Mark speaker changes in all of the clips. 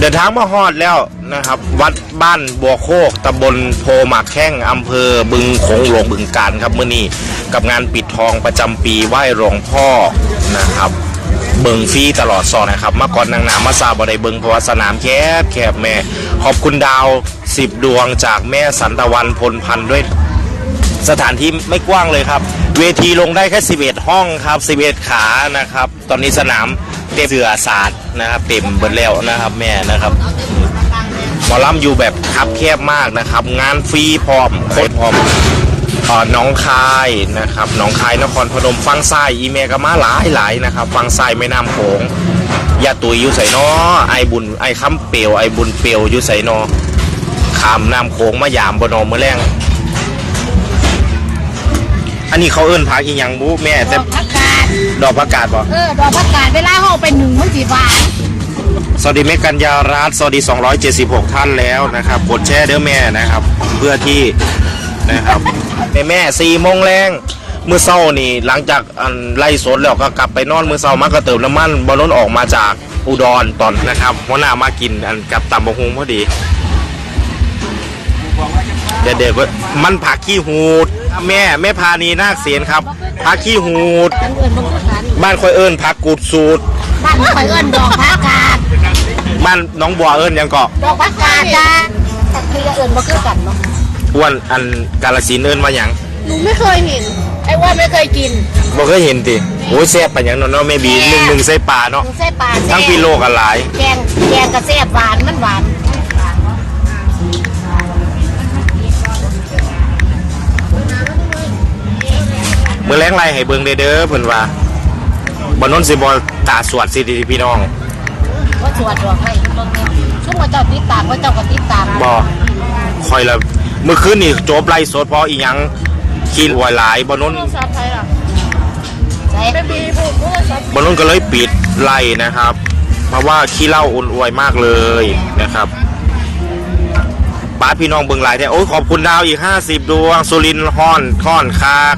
Speaker 1: เดินทางมาฮอดแล้วนะครับ วัดบ้านบัวโคกตำบลโพหมากแข้งอำเภอบึงโขงหลวงบึงการครับเมื่อนี้กับงานปิดทองประจำปีไหว้หลวงพ่อนะครับเบิงฟรีตลอดซอนนะครับเมื่อก่อนนางนามาซาบไดเบิงเพราะว่าสนามแคบแคบแม่ ขอบคุณดาวสิบดวงจากแม่สันตะวันพลพันธ์ด้วยสถานที่ไม่กว้างเลยครับ เวทีลงได้แค่ 11 ห้องครับ 11 ขานะครับ ตอนนี้สนาม ต็มเสือศาสตร์นะครับเต็มเบิดแล้วนะครับแม่นะครับหมอลำอยู่แบบคับแคบมากนะครับ งานฟรีพร้อมโคตรพร้อมเอ่อหน้องคายนะครับหน้องคายนครพนมฟังซ้ายอีเมกามาหลายหลายนะครับ ฟังซ้ายแม่น้ำโขงยาตุยอยู่ใส่นอไอบุญไอคำเปียวไอบุญเปียวอยู่ใส่นอขามน้ำโขงมายามบนอมือแรงอันนี้เขาเอิ้นพักอีหยังบูแม่
Speaker 2: ด
Speaker 1: แต่
Speaker 2: อกผักกา ด
Speaker 1: ดอกประกาศบ่
Speaker 2: เออ ดอกผักกาดเวลาห่อเป็นหนึ่งมันสีบาท
Speaker 1: สวัสดีแม่กัญญารัตน์สวัสดี 276 ท่านแล้วนะครับกดแชร์เด้อแม่นะครับ เพื่อที่นะครับแม่แม่สี่โมงแรงมื้อเช้านี่หลังจากอันไล่สดแล้วก็กลับไปนอนมื้อเช้ามากระเติมน้ำมันบอลนออกมาจากอุดรตอนนะครับหัวหน้ามากินอันกับตำบะฮุงพอดี เด็กๆว่ามันผักขี้หูด แม่แม่พานีนาคเสียนครับผักขี้หูด
Speaker 2: อันอื่นมันคือกัน
Speaker 1: บ้านคอยเอิญผักกูดสูตร
Speaker 2: บ้านข่อยเอิ้นดอกผักกาด
Speaker 1: บ้านน้องบัวเอิญยังเกาะ
Speaker 2: ดอกผักกาดจ้าแต่คือเอิ้นบ่คือกันเนาะ
Speaker 1: อ้วนอันกาลสินธุ์เอิญมาหยัง
Speaker 2: หนูไม่เคยเห็นไอ้ว่าไม่เคยกิน
Speaker 1: บ่เคยเห็นติโอ้ยแซ่บปะหยังเนาะเนาะแม่บีหนึ่งหนึ่งใส่ปลาเนาะ
Speaker 2: หนูใส่ปลาแซ่บ
Speaker 1: ทั้งพี่โลกอะไร
Speaker 2: แกงแกงกระแซ่บหวานมันหวาน
Speaker 1: มือแรงไรให้เบิ่งเด้อเด้อเพิ่นว่าบ่นนสิบ่ตาสวดสิพี่น้อง
Speaker 2: ว่าสวดดอกให้เบิ่งเนี่ยช่วงว่าเจ้าติดตามว่าเจ้าก็ติดตาม
Speaker 1: บ่คอยละเมื่อคืนนี่จบไล่สดเพราะอีหยังขี้หวยหลายบ่นน
Speaker 2: ชอบใครล่ะใส่ไม่มีพูดพูดชอบบ
Speaker 1: นนู้นก็เลยปิดไล่นะครับ เพราะว่าขี้เหล้าอุ่นอวยมากเลยนะครับป้าดพี่น้องเบิงหลายแต่โอ้ยขอบคุณดาวอีก 50 ดวง สุรินทร์ฮ้อนท่อนคาก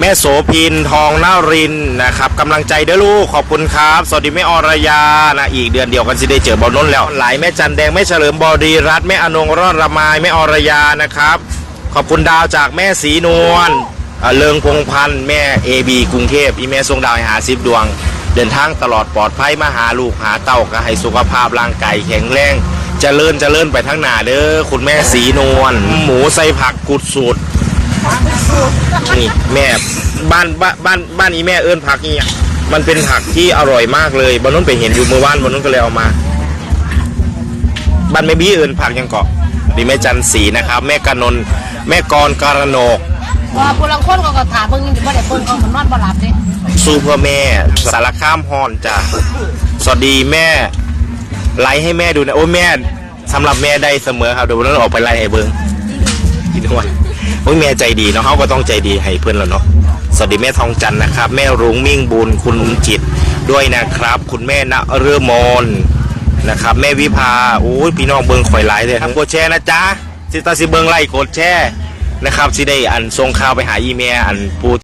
Speaker 1: แม่โสพินทองนารินนะครับกำลังใจเด้อลูกขอบคุณครับ สวัสดีแม่อรยานะอีกเดือนเดียวกันสิได้เจอบอลน้นแล้วหลายแม่จันแดงแม่เฉลิมบอดีรัตแม่อนงรอดระมายแม่อรยานะครับ ขอบคุณดาวจากแม่สีนวลเลิงพงพันธ์แม่เอบีกรุงเทพอีแม่ทรงดาวให้หาสิบดวง เดินทางตลอดปลอดภัยมาหาลูกหาเต้าก็ให้สุขภาพร่างกายแข็งแรงจเจริญเจริญไปทั้งหนาเด้อคุณแม่สีนวลหมูใส่ผักกุดสูตร นี่แม่บ้านบ้านบ้านบ้านนี้แม่เอิ้นผักนี่มันเป็นผักที่อร่อยมากเลยบานนู้นไปเห็นอยู่เมื่อวานบานนู้นก็เลยเอามาบ้านแม่บี้เอิ้นผักยังเกาะดีแม่จันสีนะครับ แม่กานนแม่กรการโนก
Speaker 2: ว่าผู้ลังคนก็ก็ถามเบิ่งนี่บ่ได้เบิ่งเขามันนอนบ่หลับเด้
Speaker 1: สู้เพื่อแม่สารข้ามฮอนจ้ะสวัสดีแม่ไลฟ์ให้แม่ดูนะโอ้แม่สำหรับแม่ได้เสมอครับเดี๋ยววันนั้นออกไปไล่ให้เบิ้งกินทุกวัน โอ้ยแม่ใจดีเนาะเขาก็ต้องใจดีให้เพื่อนแล้วเนาะสวัสดีแม่ทองจันนะครับ แม่รุ้งมิ่งบุญคุณจิตด้วยนะครับ คุณแม่ณเรือมนนะครับ แม่วิภาโอ้ยพี่น้องเบิงข่อยไลเลยครับกดแชร์นะจ๊ะสิตาสิเบิงไล่กดแชร์นะครับสิได้อันทรงข่าวไปหาอีเมลอันปู